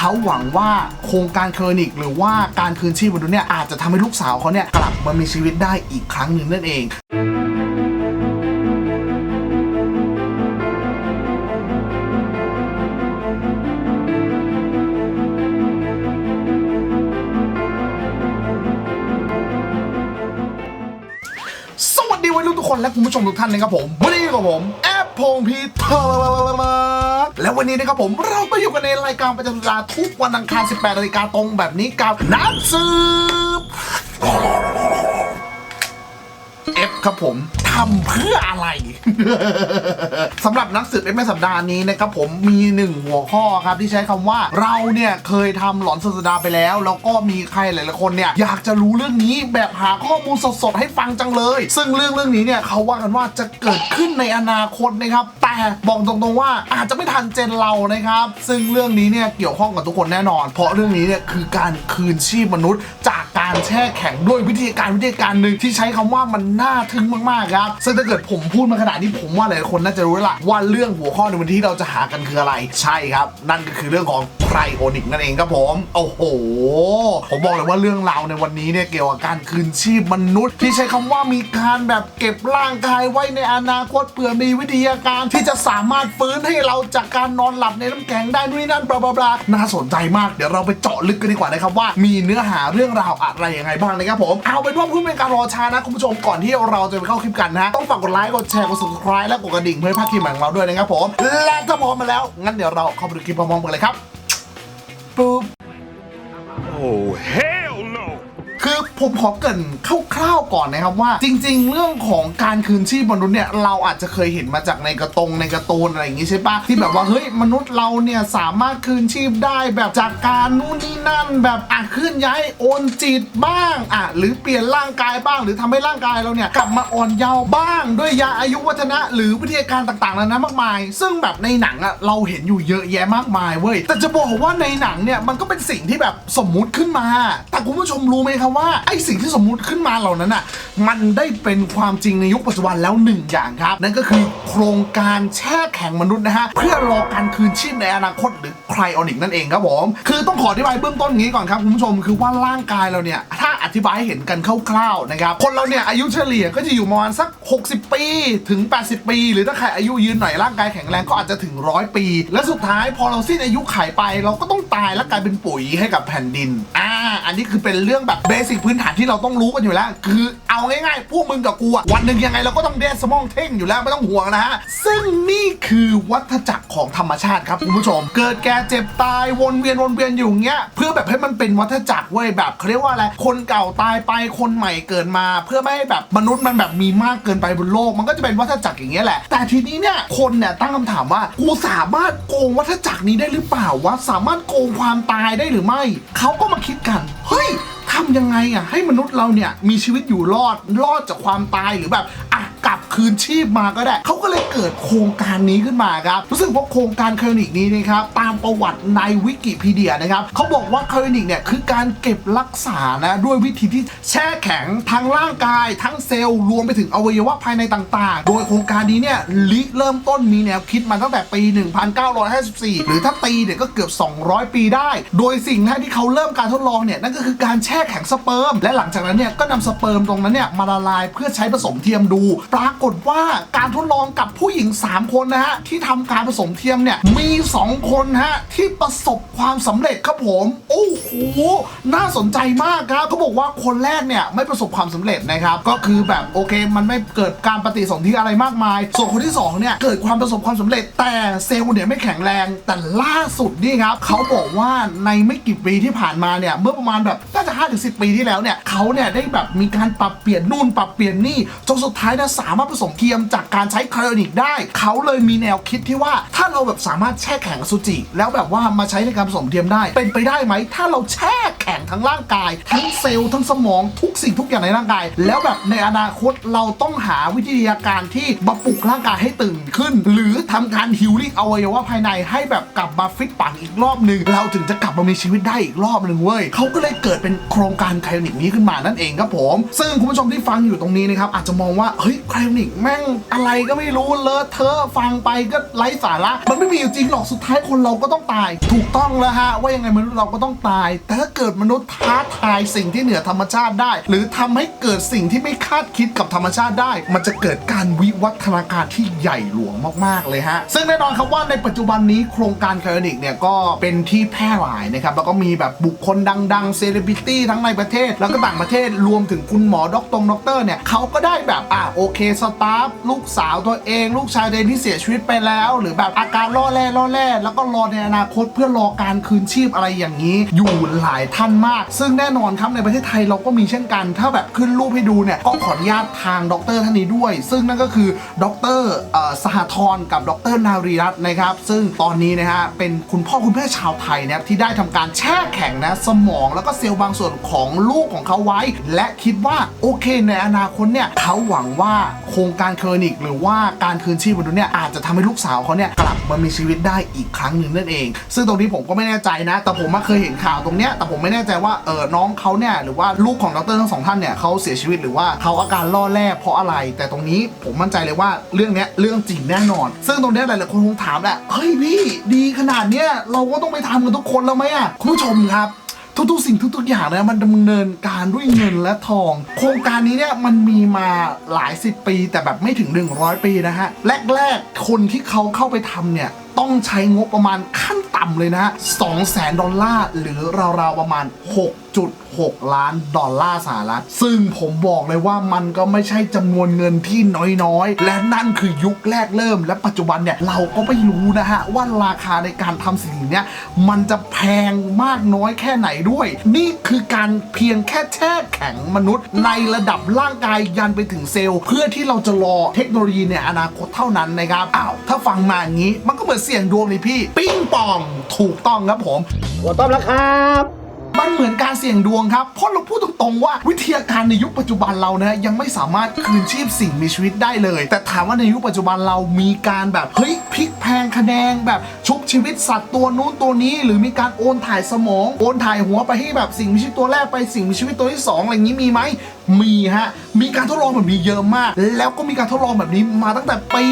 เขาหวังว่าโครงการเคอร์นิก หรือว่าการคืนชีพมนุษย์เนี่ยอาจจะทำให้ลูกสาวเขาเนี่ยกลับมามีชีวิตได้อีกครั้งหนึ่งนั่นเองสวัสดีวัยรุ่นทุกคนและคุณผู้ชมทุกท่านนะครับผมวันนี้กับผม พงพีเทอร์และวันนี้นะครับผมเราไปอยู่กันในรายการประจำเวลาทุกวันอังคาร 18นาฬิกาตรงแบบนี้กับนักสืบเอฟครับผมทำเพื่ออะไร สำหรับนักสืบเอฟในสัปดาห์นี้นะครับผมมีหนึ่งหัวข้อครับที่ใช้คำว่าเราเนี่ยเคยทำหลอนศาสดาไปแล้ว แล้วก็มีใครหลายๆคนเนี่ยอยากจะรู้เรื่องนี้แบบหาข้อมูลสดๆให้ฟังจังเลย ซึ่งเรื่องเรื่องนี้เนี่ยเขาว่ากันว่าจะเกิดขึ้นในอนาคตนะครับ แต่บอกตรงๆว่าอาจจะไม่ทันเจนเรานะครับ ซึ่งเรื่องนี้เนี่ยเกี่ยวข้องกับทุกคนแน่นอน เพราะเรื่องนี้เนี่ยคือการคืนชีพมนุษย์ จากการแช่แข็งด้วยวิธีการวิธีการหนึ่งที่ใช้คำว่ามันน่าทึ่งมากๆครับซึ่งถ้าเกิดผมพูดมาขนาดนี้ผมว่าหลายคนน่าจะรู้แล้วล่ะว่าเรื่องหัวข้อในวันที่เราจะหากันคืออะไร ใช่ครับ นั่นก็คือเรื่องของไครโอนิกนั่นเองครับผม โอ้โห ผมบอกเลยว่าเรื่องราวในวันนี้เนี่ยเกี่ยวกับการคืนชีพมนุษย์ ที่ใช้คำว่ามีการแบบเก็บร่างกายไว้ในอนาคตเผื่อมีวิทยาการที่จะสามารถฟื้นให้เราจากการนอนหลับในน้ำแข็งได้นู่นนนั่นบลาบลาบลาน่าสนใจมากเดี๋ยวเราไปเจาะลึกกันดีกว่านะครับว่ามีเนื้อหาเรื่องราวอะไรยังไงบ้างนะครับผมเอาเป็นว่าเพื่อเป็นการรอช้านะคุณผู้ชมก่อนที่เราจะไปเข้าคลิปกันนะต้องฝากกดไลค์กดแชร์กด subscribe และกดกระดิ่งเพื่อให้พลาดคลิปใหม่ของเราด้วยนะครับผมและถ้าพร้อมมาแล้ว งั้นเดี๋ยวเราเข้าไปดูคลิปพร้อมๆกันเลยครับปุ๊บ Oh, hell no! คือ ผมขอเกรินคร่าวๆก่อนนะครับว่า จริง ๆ เรื่องของการคืนชีพมนุษย์เนี่ยเราอาจจะเคยเห็นมาจากในกระตงในกร์ตูนอะไรอย่างงี้ใช่ปะที่แบบว่าเฮ้ยมนุษย์เราเนี่ยสามารถคืนชีพได้แบบจากการนู่นนี่นั่น แบบอะเคลื่อนย้ายโอนจิตบ้างอะหรือเปลี่ยนร่างกายบ้าง หรือทำให้ร่างกายเราเนี่ยกลับมาอ่อนเยาว์บ้างด้วยยาอายุวัฒนะ หรือวิทยาการต่างๆนานามากมาย ซึ่งแบบในหนังอะเราเห็นอยู่เยอะแยะมากมายเว้ยแต่จะบอกว่าในหนังเนี่ยมันก็เป็นสิ่งที่แบบสมมุติขึ้นมา แต่คุณผู้ชมรู้ไหมครับว่าไอสิ่งที่สมมุติขึ้นมาเหล่านั้นอะมันได้เป็นความจริงในยุคปัจจุบันแล้วหนึ่งอย่างครับ นั่นก็คือโครงการแช่แข็งมนุษย์นะฮะเพื่อรอการคืนชีพในอนาคตหรือไครออนิกนั่นเองครับผมคือต้องขออธิบายเบื้องต้นงี้ก่อนครับคุณผู้ชมคือว่าร่างกายเราเนี่ยถ้าอธิบายให้เห็นกันคร่าวๆนะครับคนเราเนี่ยอายุเฉลี่ยก็จะอยู่ประมาณสัก 60 ปีถึง 80 ปี หรือถ้าใครอายุยืนหน่อยร่างกายแข็งแรงก็อาจจะถึงร้อยปี และสุดท้ายพอเราสิ้นอายุไขไป เราก็ต้องตายและกลายเป็นปุ๋ยให้กับแผ่นดินอ่าอันนี้คือเป็นเรื่องแบบเบสิกพื้นฐานที่เราต้องรู้กันอยู่แล้ว คือเอาง่ายๆ พวกมึงกับกูอะวันหนึ่งยังไงเราก็ต้องเดสมองเท่งอยู่แล้วไม่ต้องห่วงนะฮะ ซึ่งนี่คือวัฏจักรของธรรมชาติครับคุณผู้ชม เกิดแก่เจ็บตายวนเวียนวนเวียนอยู่อย่างเงี้ย เพื่อแบบให้มันเป็นวัฏจักรเว้ยแบบเขาเรียกว่าอะไร คนเก่าตายไปคนใหม่เกิดมา เพื่อไม่ให้แบบมนุษย์มันแบบมีมากเกินไปบนโลก มันก็จะเป็นวัฏจักรอย่างเงี้ยแหละ แต่ทีนี้เนี่ยคนเนี่ยตั้งคำถามว่ากูสามารถโกงวัฏจักรนี้ได้หรือเปล่าวะสามารถโกงความตายได้หรือไม่เขาก็มาคิดกันเฮ้ย ทำยังไงอะให้มนุษย์เราเนี่ยมีชีวิตอยู่รอดรอดจากความตายหรือแบบ กลับคืนชีพมาก็ได้ เขาก็เลยเกิดโครงการนี้ขึ้นมาครับ รู้สึกว่าโครงการคลินิกนี้นะครับ ตามประวัติในวิกิพีเดียนะครับเขาบอกว่าคลินิกเนี่ยคือการเก็บรักษานะด้วยวิธีที่แช่แข็งทั้งร่างกาย ทั้งเซลล์รวมไปถึงอวัยวะภายในต่าง ๆ โดยโครงการนี้เนี่ยลิเริ่มต้นมีแนวคิดมาตั้งแต่ปี 1954 หรือถ้าตีเนี่ยก็เกือบ 200 ปีได้ โดยสิ่งแรกที่เขาเริ่มการทดลองเนี่ยนั่นก็คือการแช่แข็งสเปิร์มและหลังจากนั้นเนี่ยก็นำสเปิร์มตรงนั้นเนี่ยมาละลายเพื่อใช้ผสมเทียมดูปรากฏว่าการทดลองกับผู้หญิง 3 คนนะฮะ ที่ทำการผสมเทียมเนี่ย มี 2 คนฮะ ที่ประสบความสำเร็จครับผม โอ้โห น่าสนใจมากครับเขาบอกว่าคนแรกเนี่ย ไม่ประสบความสำเร็จนะครับ ก็คือแบบโอเค มันไม่เกิดการปฏิสนธิอะไรมากมาย ส่วนคนที่สองเนี่ย เกิดความประสบความสำเร็จ แต่เซลล์เนี่ยไม่แข็งแรง แต่ล่าสุดนี่ครับเขาบอกว่าในไม่กี่ปีที่ผ่านมาเนี่ยเมื่อประมาณแบบน่าจะ5ถึง10 ปีที่แล้วเนี่ยเขาเนี่ยได้แบบมีการปรับเปลี่ยนนู่นปรับเปลี่ยนนี่จนสุดท้ายนี่ยสาามารถผสมเทียมจากการใช้ไคาร์นิกได้ เขาเลยมีแนวคิดที่ว่าถ้าเราแบบสามารถแช่แข็งอสุจิ แล้วแบบว่ามาใช้ในการผสมเทียมได้ เป็นไปได้ไหม ถ้าเราแช่แข็งทั้งร่างกาย ทั้งเซลล์ทั้งสมองทุกสิ่งทุกอย่างในร่างกาย แล้วแบบในอนาคตเราต้องหาวิทยาการที่มาปลุกร่างกายให้ตื่นขึ้น หรือทำการฮิลลิ่งอวัยวะภายในให้แบบกลับมาฟิตปังอีกรอบหนึ่งเราถึงจะกลับมามีชีวิตได้อีกรอบหนึ่งเว้ยเขาก็เลยเกิดเป็นโครงการไคลนิกนี้ขึ้นมานั่นเองครับผม ซึ่งคุณผู้ชมที่ฟังอยู่ตรงนี้นะครับอาจจะมองว่าเฮ้ยไคลนิกแม่งอะไรก็ไม่รู้เลอะเทอะฟังไปก็ไร้สาระ มันไม่มีอยู่จริงหรอกสุดท้ายคนเราก็ต้องตาย ถูกต้องแล้วฮะ ว่ายังไงมนุษย์เราก็ต้องตาย แต่ถ้าเกิดมนุษย์ท้าทายสิ่งที่เหนือธรรมชาติได้ หรือทำให้เกิดสิ่งที่ไม่คาดคิดกับธรรมชาติได้ มันจะเกิดการวิวัฒนาการที่ใหญ่หลวงมากๆเลยฮะ ซึ่งแน่นอนครับว่าในปัจจุบันนี้โครงการไคลนิกเนี่ยก็เป็นที่แพร่หลายนะครับแล้วก็มีแบบบุคคลดังๆเซเลบริตี้ทั้งในประเทศ แล้วก็ต่างประเทศรวมถึงคุณหมอด็อกตงด็อกเตอร์เนี่ยเขาก็ได้แบบอะโอเคสตาฟลูกสาวตัวเอง ลูกชายตัวเองที่เสียชีวิตไปแล้ว หรือแบบอาการล่อแร่ล่อแร่แล้วก็รอในอนาคตเพื่อรอการคืนชีพอะไรอย่างนี้ อยู่หลายท่านมาก ซึ่งแน่นอนครับในประเทศไทยเราก็มีเช่นกัน ถ้าแบบขึ้นรูปให้ดูเนี่ยก็ขออนุญาตทางด็อกเตอร์ท่านนี้ด้วย ซึ่งนั่นก็คือด็อกเตอร์เอ่อสหธรกับด็อกเตอร์นารีรัตน์นะครับ ซึ่งตอนนี้นะฮะเป็นคุณพ่อคุณแม่ชาวไทยนะครับที่ได้ทำการแช่แข็งนะสมองแล้วก็เซลล์บางส่วนของลูกของเขาไว้ และคิดว่าโอเคในอนาคตเนี่ยเขาหวังว่าโครงการเคอร์นิก หรือว่าการคืนชีพมนุษย์เนี่ยอาจจะทำให้ลูกสาวเขาเนี่ยกลับมามีชีวิตได้อีกครั้งหนึ่งนั่นเอง ซึ่งตรงนี้ผมก็ไม่แน่ใจนะ แต่ผมมาเคยเห็นข่าวตรงเนี้ยแต่ผมไม่แน่ใจว่าเออน้องเขาเนี่ยหรือว่าลูกของดรทั้งสองท่านเนี่ยเขาเสียชีวิตหรือว่าเขาอาการล่อแร่เพราะอะไร แต่ตรงนี้ผมมั่นใจเลยว่าเรื่องเนี้ยเรื่องจริงแน่นอน ซึ่งตรงเนี้ยหลายๆคนคงถามแหละเฮ้ยพี่ดีขนาดเนี้ยเราก็ต้องไปทำกันทุกคนแล้วไหมอะคุณผู้ชมครับ ทุกๆ สิ่งทุกๆอย่างนะมันดำเนินการด้วยเงินและทอง โครงการนี้เนี่ยมันมีมาหลายสิบปี แต่แบบไม่ถึง 100 ปีนะฮะแรกๆคนที่เขาเข้าไปทำเนี่ย ต้องใช้งบประมาณขั้นต่ำเลยนะฮะ2แสนดอลลาร์ หรือราวๆ ประมาณ 6.6 ล้านดอลลาร์สหรัฐ ซึ่งผมบอกเลยว่ามันก็ไม่ใช่จำนวนเงินที่น้อยๆ และนั่นคือยุคแรกเริ่ม และปัจจุบันเนี่ย เราก็ไม่รู้นะฮะ ว่าราคาในการทำสิ่งนี้มันจะแพงมากน้อยแค่ไหนด้วย นี่คือการเพียงแค่แช่แข็งมนุษย์ ในระดับร่างกายยันไปถึงเซลล์ เพื่อที่เราจะรอเทคโนโลยีในอนาคตเท่านั้นนะครับอ้าวถ้าฟังมาอย่างนี้มันก็เหมือนเสี่ยงดวงเลยพี่ปิ้งปองถูกต้องครับผม หัวต้มแล้วครับมันเหมือนการเสี่ยงดวงครับ เพราะเราพูดตรงๆว่าวิทยาการในยุคปัจจุบันเรานะยังไม่สามารถคืนชีพสิ่งมีชีวิตได้เลย แต่ถามว่าในยุคปัจจุบันเรามีการแบบเฮ้ยพลิกแพลงคะแนงแบบชุบชีวิตสัตว์ตัวนู้นตัวนี้ หรือมีการโอนถ่ายสมอง โอนถ่ายหัวไปให้แบบสิ่งมีชีวิตตัวแรกไปสิ่งมีชีวิตตัวที่สองอะไรอย่างนี้มีไหม มีฮะ มีการทดลองแบบนี้เยอะมาก แล้วก็มีการทดลองแบบนี้มาตั้งแต่ปี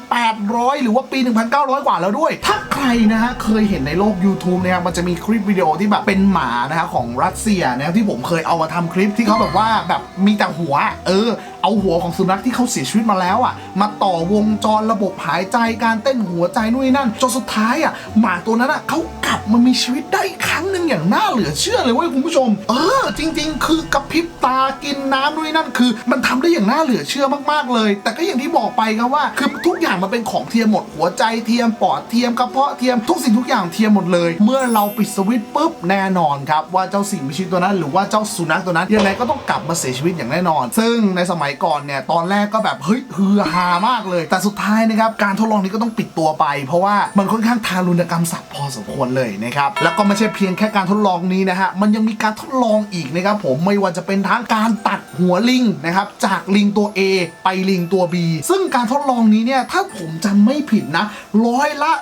1,800 หรือว่าปี 1,900 กว่าแล้วด้วย ถ้าใครนะฮะ เคยเห็นในโลก YouTube นะครับมันจะมีคลิปวิดีโอที่แบบเป็นหมานะฮะของรัสเซียนะที่ผมเคยเอามาทำคลิปที่เขาแบบว่าแบบมีแต่หัว เออ เอาหัวของสุนัขที่เขาเสียชีวิตมาแล้วอะ มาต่อวงจรระบบหายใจการเต้นหัวใจนู่นนนั่นจนสุดท้ายอะหมาตัวนั้นอะเขา บมามีชีวิตได้อีกครั้งหนึ่งอย่างน่าเหลือเชื่อเลยเว้ยคุณผู้ชม เออ จริง ๆ คือกระพริบตากินน้ำนู่นนนั่นคือ มันทำได้อย่างน่าเหลือเชื่อมากๆเลย แต่ก็อย่างที่บอกไปครับว่า คือทุกอย่างมันเป็นของเทียมหมดหัวใจเทียมปอดเทียมกระเพาะเทียมทุกสิ่งทุกอย่างเทียมหมดเลย เมื่อเราปิดสวิตช์ปุ๊บแน่นอนครับว่าเจ้าสิ่งมีชีวิตตัวนั้น หรือว่าเจ้าสุนัขตัวนั้นยังไงก็ต้องกลับมาเสียชีวิตอย่างแน่นอน ซึ่งในสมัยก่อนเนี่ยตอนแรกก็แบบเฮ้ยฮือฮามากเลย แต่สุดท้ายนะครับการทดลองนี้ก็ต้องปิดตัวไป เพราะว่ามันค่อนข้างทารุณกรรมสัตว์พอสมควรเลยนะครับแล้วก็ไม่ใช่เพียงแค่การทดลองนี้นะฮะมันยังมีการทดลองอีกนะครับผมไม่ว่าจะเป็นทั้งการตัดหัวลิงนะครับจากลิงตัว A ไปลิงตัว B ซึ่งการทดลองนี้เนี่ยถ้าผมจำไม่ผิดนะร้อยละ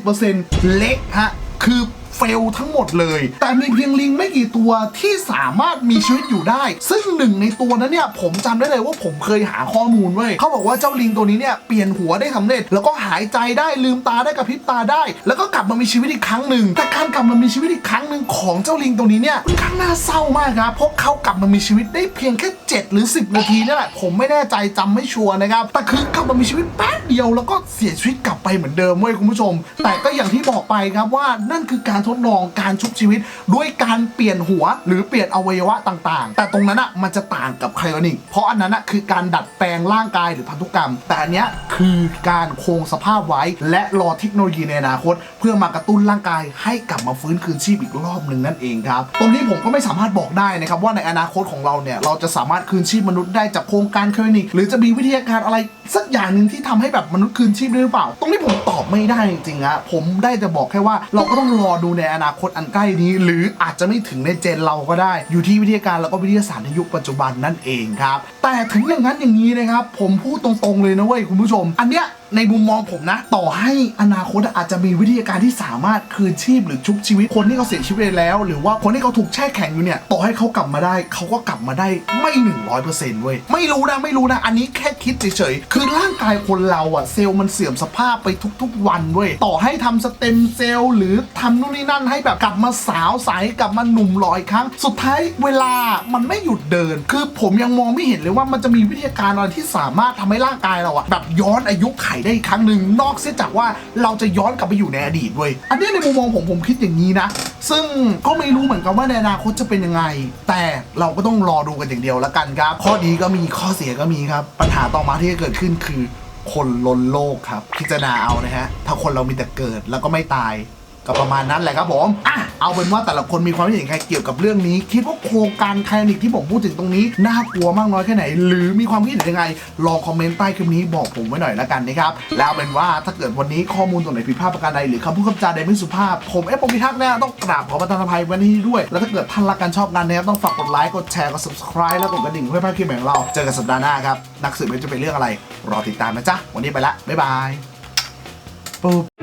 90%เล็กฮะคือ เฟลทั้งหมดเลย แต่มีเพียงลิงไม่กี่ตัวที่สามารถมีชีวิตอยู่ได้ ซึ่งหนึ่งในตัวนั้นเนี่ยผมจำได้เลยว่าผมเคยหาข้อมูลเว้ยเขาบอกว่าเจ้าลิงตัวนี้เนี่ยเปลี่ยนหัวได้สำเร็จ แล้วก็หายใจได้ลืมตาได้กระพริบตาได้ แล้วก็กลับมามีชีวิตอีกครั้งหนึ่งแต่การกลับมามีชีวิตอีกครั้งหนึ่งของเจ้าลิงตัวนี้เนี่ยค่อนข้างน่าเศร้ามากครับเพราะเขากลับมามีชีวิตได้เพียงแค่7 หรือ 10 นาทีนี่แหละผมไม่แน่ใจจำไม่ชัวร์นะครับแต่คือกลับมามีชีวิตแป๊บเดียวแล้วก็เสียชีวิตกลับไปเหมือนเดิมเว้ยคุณผู้ชม แต่ก็อย่างที่บอกไปครับว่านั่นคือการทดลองการชุบชีวิต ด้วยการเปลี่ยนหัวหรือเปลี่ยนอวัยวะต่างๆ แต่ตรงนั้นอะมันจะต่างกับไคลอนิกเพราะอันนั้นอะคือการดัดแปลงร่างกายหรือพันธุกรรม แต่อันเนี้ยคือการคงสภาพไว้ และรอเทคโนโลยีในอนาคต เพื่อมากระตุ้นร่างกายให้กลับมาฟื้นคืนชีพอีกรอบหนึ่งนั่นเองครับตรงนี้ผมก็ไม่สามารถบอกได้นะครับว่าในอนาคตของเราเนี่ยเราจะสามารถคืนชีพมนุษย์ได้จากโครงการเคลนิก หรือจะมีวิทยาการอะไรสักอย่างหนึ่งที่ทำให้แบบมนุษย์คืนชีพได้หรือเปล่า ตรงนี้ผมตอบไม่ได้จริงๆอะผมได้จะบอกแค่ว่าเราก็ต้องรอดูในอนาคตอันใกล้นี้ หรืออาจจะไม่ถึงในเจนเราก็ได้ อยู่ที่วิทยาการแล้วก็วิทยาศาสตร์ในยุคปัจจุบันนั่นเองครับแต่ถึงอย่างนั้นอย่างนี้นะครับผมพูดตรงๆเลยนะเว้ยคุณผู้ชม อันเนี้ย ในมุมมองผมนะ ต่อให้อนาคตอาจจะมีวิทยาการที่สามารถคืนชีพหรือชุบชีวิตคนที่เขาเสียชีวิตไปแล้ว หรือว่าคนที่เขาถูกแช่แข็งอยู่เนี่ยต่อให้เขากลับมาได้เขาก็กลับมาได้ไม่หนึ่งร้อยเปอร์เซ็นต์เว้ยไม่รู้นะไม่รู้นะอันนี้แค่คิดเฉยๆคือร่างกายคนเราอะเซลล์มันเสื่อมสภาพไปทุกๆ วันเว้ยต่อให้ทำสเต็มเซลล์หรือทำนู่นนี่นั่นให้แบบกลับมาสาวใสกลับมาหนุ่มลออีกครั้ง สุดท้ายเวลามันไม่หยุดเดิน คือผมยังมองไม่เห็นเลยว่ามันจะมีวิทยาการอะไรที่สามารถทำให้ร่างกายเราอะแบบย้อนอายุไขได้อีกครั้งหนึ่งนอกเสียจากว่าเราจะย้อนกลับไปอยู่ในอดีตเว้ยอันนี้ในมุมมองผมผมคิดอย่างนี้นะ ซึ่งก็ไม่รู้เหมือนกันว่าในอนาคตจะเป็นยังไง แต่เราก็ต้องรอดูกันอย่างเดียวละกันครับ ข้อดีก็มีข้อเสียก็มีครับ ปัญหาต่อมาที่จะเกิดขึ้นคือคนล้นโลกครับ พิจารณาเอานะฮะถ้าคนเรามีแต่เกิดแล้วก็ไม่ตาย ก็ประมาณนั้นแหละครับผมอะเอาเป็นว่าแต่ละคนมีความคิดเห็นใครเกี่ยวกับเรื่องนี้ คิดว่าโครงการไคลนิกที่ผมพูดถึงตรงนี้ น่ากลัวมากน้อยแค่ไหน หรือมีความคิดเห็นยังไง ลองคอมเมนต์ใต้คลิปนี้บอกผมไว้หน่อยละกันนะครับ แล้วเอาเป็นว่าถ้าเกิดวันนี้ข้อมูลตรงไหนผิดพลาดประการใดหรือคำพูดคำจาใดไม่สุภาพ ผมเอฟปมิทักษ์เนี่ยต้องกราบขอประทานอภัยไว้ที่นี้ด้วย แล้วถ้าเกิดท่านรักกันชอบกันนะครับต้องฝากกดไลค์กดแชร์กด subscribe แล้วกดกระดิ่งเพื่อไม่พลาดคลิปใหม่ของเราเจอกันสัปดาห์หน้าครับนักสืบไม่จะเป็นเรื่องอะไร รอติดตามนะจ๊ะวันนี้ไปละบ๊ายบายปุ๊บ